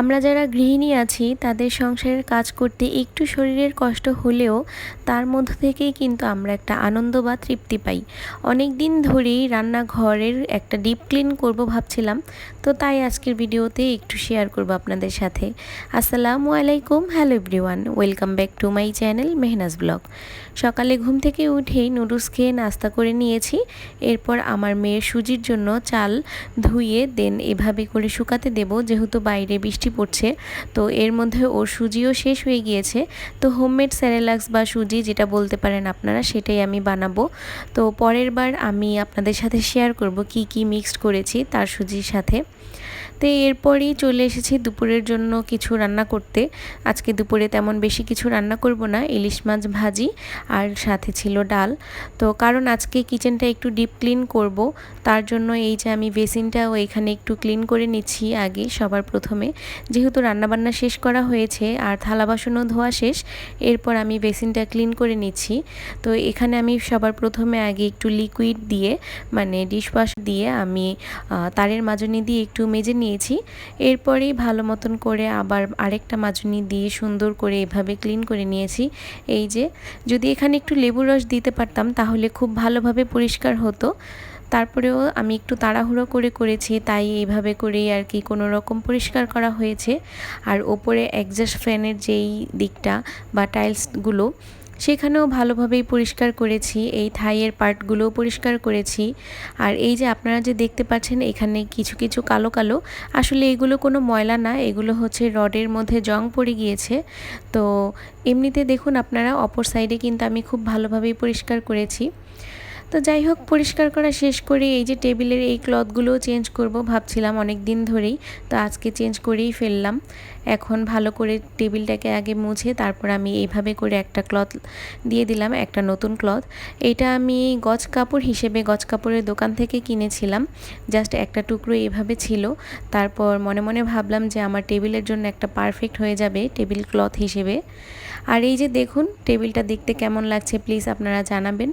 আমরা যারা গৃহিণী আছি, তাদের সংসারের কাজ করতে একটু শরীরের কষ্ট হলেও তার মধ্য থেকেই কিন্তু আমরা একটা আনন্দ বা তৃপ্তি পাই। অনেক দিন ধরেই রান্নাঘরের একটা ডিপ ক্লিন করব ভাবছিলাম, তো তাই আজকের ভিডিওতে একটু শেয়ার করব আপনাদের সাথে। আসসালামু আলাইকুম, hello everyone, welcome back to my channel Mehnaz blog. সকালে ঘুম থেকে উঠেই নুডলস খেয়ে নাস্তা করে নিয়েছি, এরপর আমার মেয়ের সুজির জন্য চাল ধুয়ে দেন, এভাবে করে শুকাতে দেব, যেহেতু বাইরে বৃষ্টি পড়ছে। তো এর মধ্যে ওর সুজিও শেষ হয়ে গিয়েছে। তো হোমমেড স্যারেলাক্স বা সুজি যেটা বলতে পারেন আপনারা, সেটাই আমি বানাবো। তো পরের বার আমি আপনাদের সাথে শেয়ার করব কি কি মিক্সড করেছি তার সুজির সাথে। তো এরপরই চলে এসেছি দুপুরের জন্য কিছু রান্না করতে। আজকে দুপুরে তেমন বেশি কিছু রান্না করব না, ইলিশ মাছ ভাজি আর সাথে ছিল ডাল। তো কারণ আজকে কিচেনটা একটু ডিপ ক্লিন করব, তার জন্য এই যে আমি বেসিনটাও এখানে একটু ক্লিন করে নিচ্ছি আগে সবার প্রথমে। যেহেতু রান্নাবান্না শেষ করা হয়েছে আর থালা বাসনও ধোয়া শেষ, এরপর আমি বেসিনটা ক্লিন করে নিচ্ছি। তো এখানে আমি সবার প্রথমে আগে একটু লিকুইড দিয়ে মানে ডিশওয়াশ দিয়ে আমি তারের মাজনি দিয়ে একটু মেজে নিয়ে নিয়েছি। এরপরেই ভালো মতন করে আবার আরেকটা মাজুনি দিয়ে সুন্দর করে এভাবে ক্লিন করে নিয়েছি। এই যে, যদি এখানে একটু লেবুর রস দিতে পারতাম, তাহলে খুব ভালোভাবে পরিষ্কার হতো। তারপরেও আমি একটু তাড়াহুড়ো করে করেছি, তাই এইভাবে করেই আর কি কোনো রকম পরিষ্কার করা হয়েছে। আর ওপরে একজাস্ট ফ্যানের যেই দিকটা বা টাইলসগুলো সেখানেও ভালোভাবেই পরিষ্কার করেছি, এই থাইয়ের পার্টগুলোও পরিষ্কার করেছি। আর এই যে আপনারা যে দেখতে পাচ্ছেন, এখানে কিছু কিছু কালো কালো। আসলে এগুলো কোনো ময়লা না, এগুলো হচ্ছে রডের মধ্যে জং পড়ে গিয়েছে। তো এমনিতে দেখুন আপনারা, অপর সাইডে কিন্তু আমি খুব ভালোভাবেই পরিষ্কার করেছি। তো যাই হোক, পরিষ্কার করা শেষ করে এই যে টেবিলের এই ক্লথগুলোও চেঞ্জ করব ভাবছিলাম অনেক দিন ধরেই। তো আজকে চেঞ্জ করেই ফেললাম। এখন ভালো করে টেবিলটাকে আগে মুছে তারপর আমি এইভাবে করে একটা ক্লথ দিয়ে দিলাম, একটা নতুন ক্লথ। এটা আমি গজ কাপড় হিসেবে গজ কাপড়ের দোকান থেকে কিনেছিলাম। জাস্ট একটা টুকরো এভাবে ছিল। তারপর মনে মনে ভাবলাম যে আমার টেবিলের জন্য একটা পারফেক্ট হয়ে যাবে টেবিল ক্লথ হিসেবে। আর এই যে দেখুন, টেবিলটা দেখতে কেমন লাগছে প্লিজ আপনারা জানাবেন।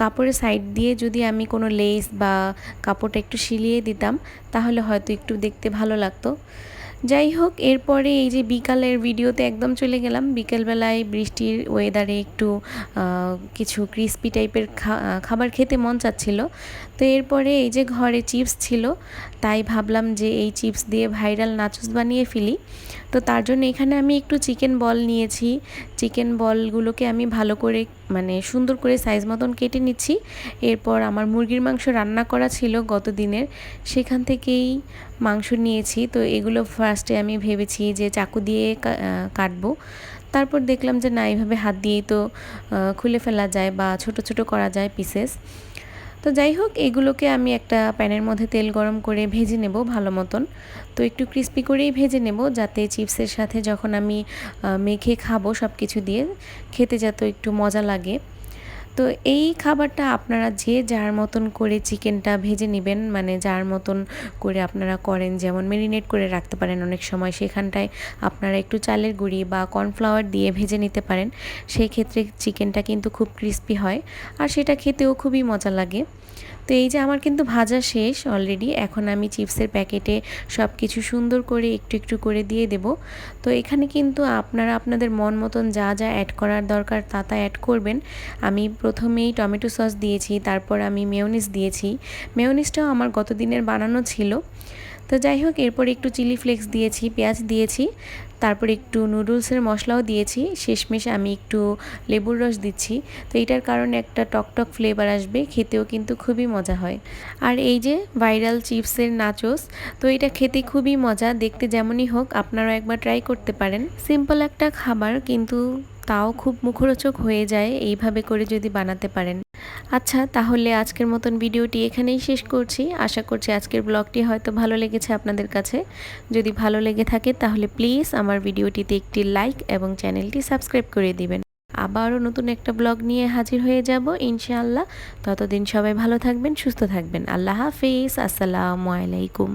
কাপড়ের সাইড দিয়ে যদি আমি কোনো লেস বা কাপড়টা একটু শিলিয়ে দিতাম, তাহলে হয়তো একটু দেখতে ভালো লাগতো। যাই হোক এরপরে এই যে বিকালের ভিডিওতে একদম চলে গেলাম। বিকেলবেলায় বৃষ্টির ওয়েদারে একটু কিছু ক্রিস্পি টাইপের খাবার খেতে মন চাচ্ছিল। তো এরপরে এই যে ঘরে চিপস ছিল, তাই ভাবলাম যে এই চিপস দিয়ে ভাইরাল নাচুস বানিয়ে ফেলি। তো তার জন্য এখানে আমি একটু চিকেন বল নিয়েছি। চিকেন বলগুলোকে আমি ভালো করে মানে সুন্দর করে সাইজ মতন কেটে নিচ্ছি। এরপর আমার মুরগির মাংস রান্না করা ছিল গত দিনের সেখান থেকেই মাংস নিয়েছি। তো এগুলো ফার্স্টে আমি ভেবেছি যে চাকু দিয়ে কাটবো। তারপর দেখলাম যে না, এইভাবে হাত দিয়েই তো খুলে ফেলা যায় বা ছোট ছোট করা যায় পিসেস তো যাই হোক, এগুলোকে আমি একটা প্যানের মধ্যে তেল গরম করে ভেজে নেব ভালো মতন। তো একটু ক্রিস্পি করেই ভেজে নেব যাতে চিপসের সাথে যখন আমি মেখে খাব সব কিছু দিয়ে, খেতে যাতে একটু মজা লাগে। তো এই খাবারটা আপনারা যে যার মতন করে চিকেনটা ভেজে নেবেন মানে যার মতন করে আপনারা করেন, যেমন মেরিনেট করে রাখতে পারেন অনেক সময়, সেখানটায় আপনারা একটু চালের গুঁড়ি বা কর্নফ্লাওয়ার দিয়ে ভেজে নিতে পারেন। সেই ক্ষেত্রে চিকেনটা কিন্তু খুব ক্রিস্পি হয়, আর সেটা খেতেও খুবই মজা লাগে। তো এই যে আমার কিন্তু ভাজা শেষ অলরেডি এখন আমি চিপসের প্যাকেটে সব কিছু সুন্দর করে একটু একটু করে দিয়ে দেব। তো এখানে কিন্তু আপনারা আপনাদের মন মতন যা যা অ্যাড করার দরকার তা তা অ্যাড করবেন। আমি প্রথমেই টমেটো সস দিয়েছি, তারপর আমি মেয়নিস দিয়েছি। মেয়নিসটাও আমার গত দিনের বানানো ছিল। তো যাই হোক, এরপর একটু চিলি ফ্লেক্স দিয়েছি, পেঁয়াজ দিয়েছি, তারপর একটু নুডলসের মশলাও দিয়েছি, শেষমেশ আমি একটু লেবুর রস দিচ্ছি। তো এটার কারণে একটা টকটক ফ্লেভার আসবে, খেতেও কিন্তু খুবই মজা হয়। আর এই যে ভাইরাল চিপসের নাচোস, তো এটা খেতে খুবই মজা, দেখতে যেমনই হোক, আপনারাও একবার ট্রাই করতে পারেন। সিম্পল একটা খাবার, কিন্তু তাও খুব মুখরোচক হয়ে যায় এইভাবে করে যদি বানাতে পারেন। আচ্ছা তাহলে আজকের মতন ভিডিওটি এখানেই শেষ করছি। আশা করছি আজকের ব্লগটি হয়তো ভালো লেগেছে আপনাদের কাছে। যদি ভালো লেগে থাকে তাহলে প্লিজ আমার ভিডিওটিতে একটি লাইক এবং চ্যানেলটি সাবস্ক্রাইব করে দিবেন। আবারও নতুন একটা ব্লগ নিয়ে হাজির হয়ে যাব ইনশাআল্লাহ। ততদিন সবাই ভালো থাকবেন, সুস্থ থাকবেন। আল্লাহ হাফিজ। আসসালামু আলাইকুম।